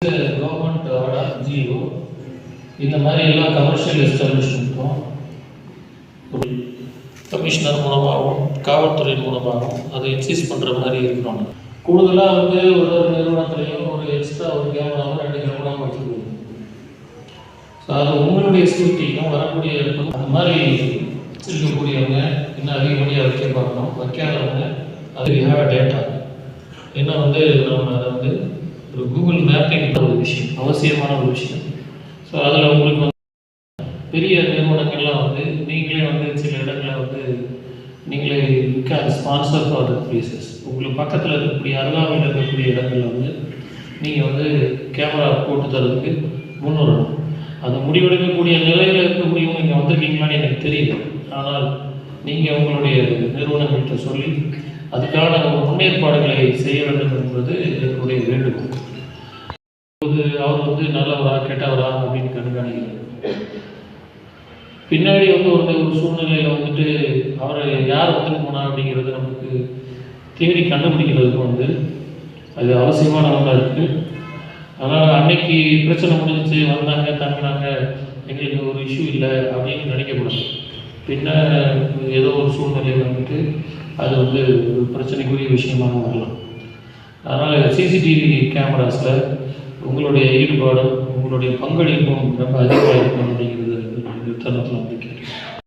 Government order Jio இந்த மாதிரி எல்லா கமர்ஷியல் எஸ்டாப்ளிஷ்மெண்ட்டும் கமிஷனர் மூலமாகவும் காவல்துறை மூலமாகவும் அதை எக்ஸைஸ் பண்ணுற மாதிரி இருக்கணும் கூடுதலாக வந்து ஒரு ஒரு நிறுவனத்துலையும் ஒரு எக்ஸ்ட்ரா ஒரு கேமராவோ ரெண்டு கேமராவும் வச்சுருக்கோம் ஸோ அது உங்களுடைய சேஃப்டிக்கும் வரக்கூடிய அந்த மாதிரி இருக்கக்கூடியவங்க இன்னும் அதிகப்படியாக வைக்க பார்க்கணும் வைக்காதவங்க அது ஹேவ் டேட்டா என்ன வந்து நம்ம அதை வந்து ஒரு கூகுள் மேப்பிங் ஒரு விஷயம் அவசியமான ஒரு விஷயம். ஸோ அதில் உங்களுக்கு வந்து பெரிய நிறுவனங்கள்லாம் வந்து நீங்களே வந்து சில இடங்களில் வந்து நீங்களே can sponsor for the places உங்களுக்கு பக்கத்தில் இருக்கக்கூடிய அருகாமையில் இருக்கக்கூடிய இடங்களில் வந்து நீங்கள் வந்து கேமரா போட்டு தரதுக்கு முன்னுறணும் அந்த அது முடிவெடுக்கக்கூடிய நிலையில் இருக்கக்கூடியவங்க இங்கே வந்திருக்கீங்களான்னு எனக்கு தெரியல. ஆனால் நீங்கள் உங்களுடைய நிறுவனங்கள்கிட்ட சொல்லி அதுக்கான முன்னேற்பாடுகளை செய்ய வேண்டும் என்பது என்னுடைய வேண்டுகோள். இப்போது அவர் வந்து நல்லவரா கெட்டவரா அப்படின்னு கண்காணிக்கிறார். பின்னாடி வந்து ஒரு ஒரு சூழ்நிலையில் வந்துட்டு அவரை யார் வந்துட்டு போனா அப்படிங்கிறது நமக்கு தேடி கண்டுபிடிக்கிறதுக்கு வந்து அது அவசியமான ஒன்றாக இருக்குது அதனால் அன்னைக்கு பிரச்சனை முடிஞ்சிச்சு வந்தாங்க தங்கினாங்க எங்களுக்கு ஒரு இஷ்யூ இல்லை அப்படின்னு நினைக்கக்கூடாது. பின்னர் ஏதோ ஒரு சூழ்நிலையில் வந்துட்டு அது வந்து பிரச்சனைக்குரிய விஷயமாக வரலாம். அதனால் சிசிடிவி கேமராஸில் உங்களுடைய ஈடுபாடும் உங்களுடைய பங்களிப்பும் ரொம்ப அதிகம்